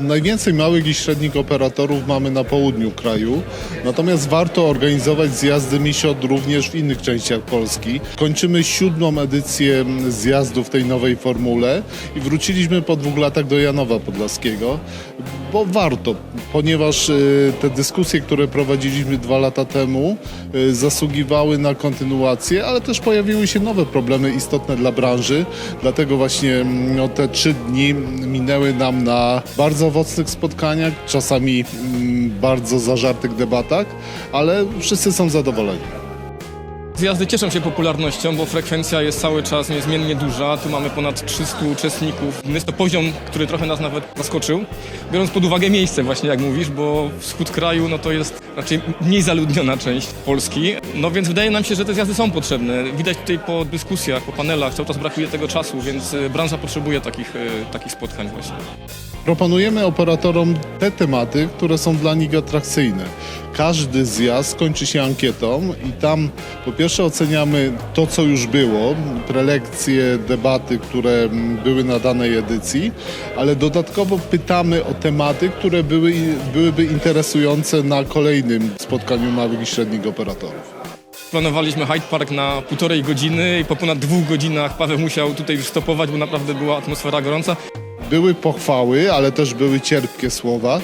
Najwięcej małych i średnich operatorów mamy na południu kraju, natomiast warto organizować zjazdy Misiot również w innych częściach Polski. Kończymy siódmą edycję zjazdu w tej nowej formule i wróciliśmy po dwóch latach do Janowa Podlaskiego, bo warto, ponieważ y, te dyskusje, które prowadziliśmy dwa lata temu, y, zasługiwały na kontynuację, ale też pojawiły się nowe problemy istotne dla branży, dlatego właśnie no, te trzy dni minęły nam na bardzo owocnych spotkaniach, czasami mm, bardzo zażartych debatach, ale wszyscy są zadowoleni. Zjazdy cieszą się popularnością, bo frekwencja jest cały czas niezmiennie duża. Tu mamy ponad 300 uczestników. Jest to poziom, który trochę nas nawet zaskoczył, biorąc pod uwagę miejsce właśnie, jak mówisz, bo wschód kraju no to jest raczej mniej zaludniona część Polski. No więc wydaje nam się, że te zjazdy są potrzebne. Widać tutaj po dyskusjach, po panelach, cały czas brakuje tego czasu, więc y, branża potrzebuje takich, y, takich spotkań właśnie. Proponujemy operatorom te tematy, które są dla nich atrakcyjne. Każdy zjazd kończy się ankietą i tam po pierwsze oceniamy to, co już było, prelekcje, debaty, które były na danej edycji, ale dodatkowo pytamy o tematy, które były, byłyby interesujące na kolejnym spotkaniu małych i średnich operatorów. Planowaliśmy Hyde Park na półtorej godziny i po ponad dwóch godzinach Paweł musiał tutaj już stopować, bo naprawdę była atmosfera gorąca. Były pochwały, ale też były cierpkie słowa.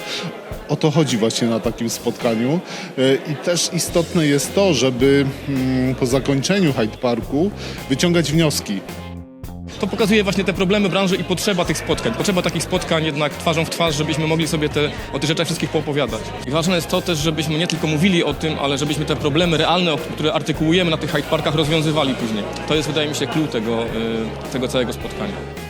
O to chodzi właśnie na takim spotkaniu. E, I też istotne jest to, żeby mm, po zakończeniu Hyde Parku wyciągać wnioski. To pokazuje właśnie te problemy branży i potrzeba tych spotkań. Potrzeba takich spotkań jednak twarzą w twarz, żebyśmy mogli sobie te, o tych rzeczach wszystkich poopowiadać. I ważne jest to też, żebyśmy nie tylko mówili o tym, ale żebyśmy te problemy realne, które artykułujemy na tych Hyde Parkach, rozwiązywali później. To jest, wydaje mi się, klucz tego, y, tego całego spotkania.